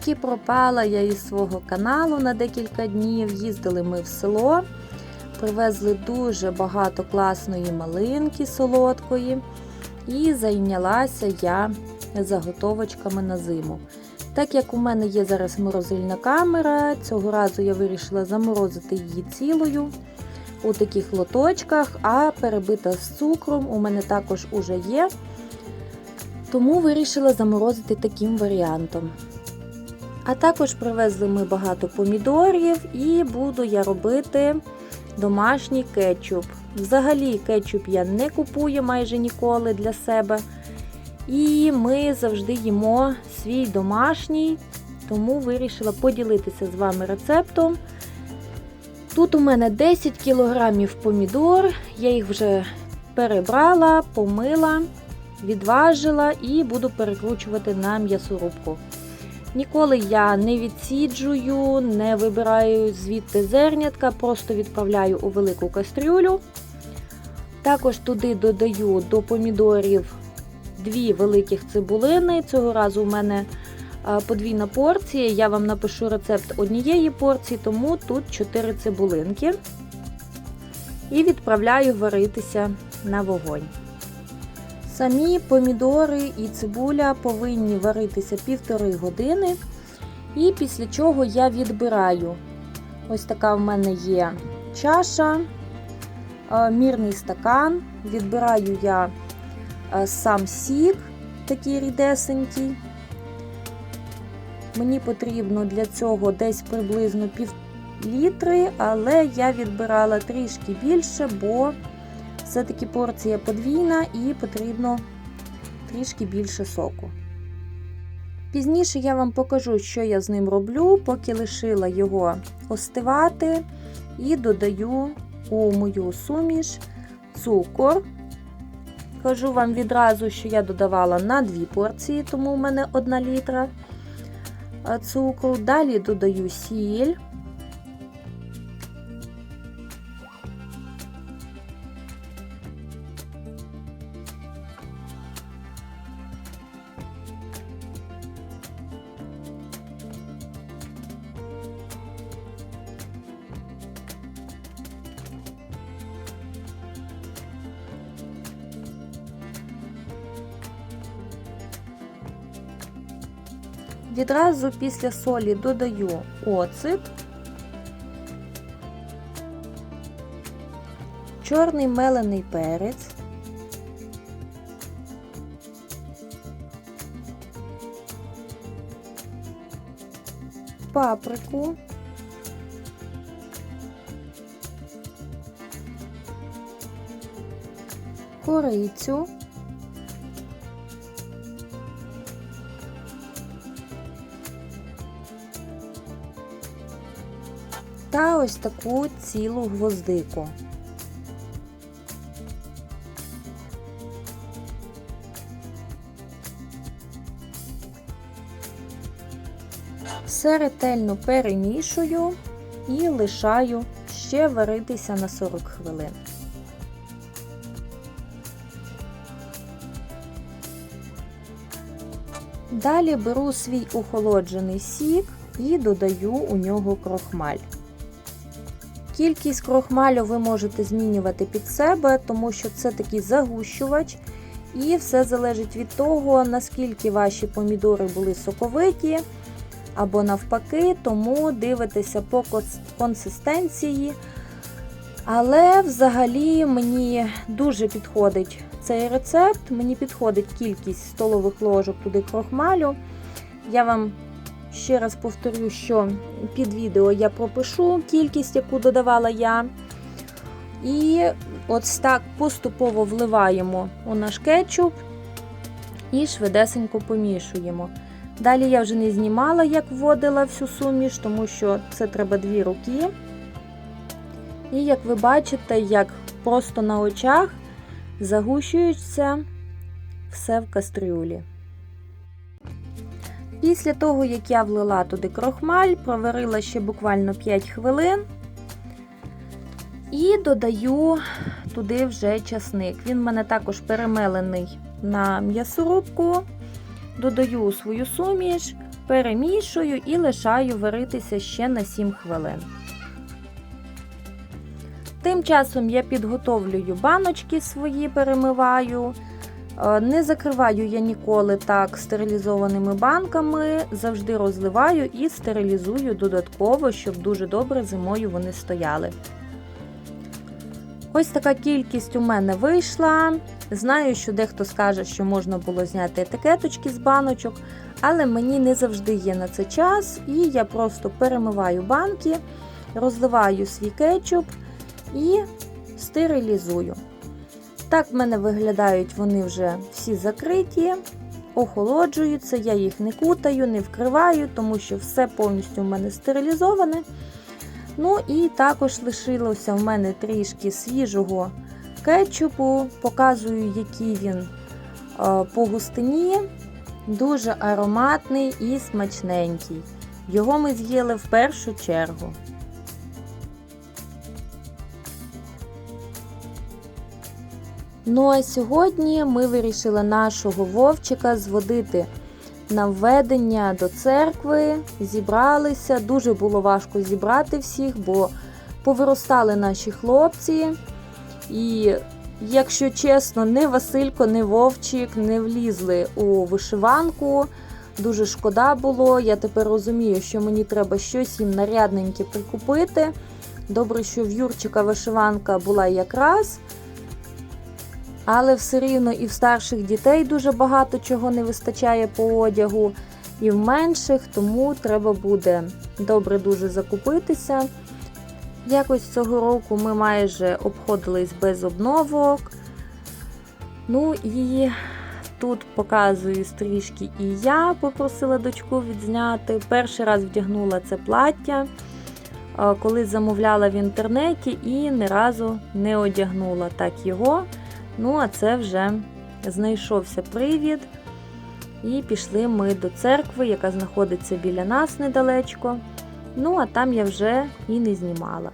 Трішки пропала я із свого каналу на декілька днів. Їздили ми в село, привезли дуже багато класної малинки солодкої. І зайнялася я заготовочками на зиму. Так як у мене є зараз морозильна камера, цього разу я вирішила заморозити її цілою у таких лоточках, а перебита з цукром у мене також уже є. Тому вирішила заморозити таким варіантом. А також привезли ми багато помідорів і буду я робити домашній кетчуп. Взагалі, кетчуп я не купую майже ніколи для себе. І ми завжди їмо свій домашній, тому вирішила поділитися з вами рецептом. Тут у мене 10 кілограмів помідор, я їх вже перебрала, помила, відважила і буду перекручувати на м'ясорубку. Ніколи я не відсіджую, не вибираю звідти зернятка, просто відправляю у велику кастрюлю. Також туди додаю до помідорів дві великих цибулини. Цього разу у мене подвійна порція. Я вам напишу рецепт однієї порції, тому тут 4 цибулинки. І відправляю варитися на вогонь. Самі помідори і цибуля повинні варитися півтори години. І після чого я відбираю. Ось така в мене є чаша, мірний стакан. Відбираю я сам сік, такий рідесенький. Мені потрібно для цього десь приблизно пів літри, але я відбирала трішки більше, бо все-таки порція подвійна і потрібно трішки більше соку. Пізніше я вам покажу, що я з ним роблю, поки лишила його остивати, і додаю у мою суміш цукор. Кажу вам відразу, що я додавала на дві порції, тому у мене 1 літра цукру. Далі додаю сіль. Відразу після солі додаю оцет, чорний мелений перець, паприку, корицю. Та ось таку цілу гвоздику. Все ретельно перемішую і лишаю ще варитися на 40 хвилин. Далі беру свій охолоджений сік і додаю у нього крохмаль. Кількість крохмалю ви можете змінювати під себе, тому що це такий загущувач. І все залежить від того, наскільки ваші помідори були соковиті, або навпаки, тому дивитеся по консистенції. Але взагалі мені дуже підходить цей рецепт, мені підходить кількість столових ложок туди крохмалю. Я вам Ще раз повторю, що під відео я пропишу кількість, яку додавала я. І ось так поступово вливаємо у наш кетчуп і швидесенько помішуємо. Далі я вже не знімала, як вводила всю суміш, тому що це треба дві руки. І як ви бачите, як просто на очах загущується все в кастрюлі. Після того, як я влила туди крохмаль, проварила ще буквально 5 хвилин і додаю туди вже часник. Він в мене також перемелений на м'ясорубку. Додаю свою суміш, перемішую і лишаю варитися ще на 7 хвилин. Тим часом я підготовлюю баночки свої, перемиваю. Е, Не закриваю я ніколи так стерилізованими банками, завжди розливаю і стерилізую додатково, щоб дуже добре зимою вони стояли. Ось така кількість у мене вийшла. Знаю, що дехто скаже, що можна було зняти етикеточки з баночок, але мені не завжди є на це час, і я просто перемиваю банки, розливаю свій кетчуп і стерилізую. Так в мене виглядають вони вже всі закриті, охолоджуються, я їх не кутаю, не вкриваю, тому що все повністю в мене стерилізоване. Ну і також лишилося в мене трішки свіжого кетчупу. Показую, який він е, по густині. Дуже ароматний і смачненький. Його ми з'їли в першу чергу. Ну а сьогодні ми вирішили нашого вовчика зводити на введення до церкви. Зібралися. Дуже було важко зібрати всіх, бо повиростали наші хлопці. І, якщо чесно, не Василько, не Вовчик не влізли у вишиванку. Дуже шкода було. Я тепер розумію, що мені треба щось їм нарядненьке прикупити. Добре, що в Юрчика вишиванка була якраз. Але все рівно і в старших дітей дуже багато чого не вистачає по одягу, і в менших, тому треба буде добре дуже закупитися. Якось цього року ми майже обходились без обновок. Ну і тут показую стрічки і я попросила дочку відзняти. Перший раз вдягнула це плаття, коли замовляла в інтернеті і ні разу не одягнула так його. Ну, а це вже знайшовся привід. І пішли ми до церкви, яка знаходиться біля нас недалечко. Ну, а там я вже і не знімала.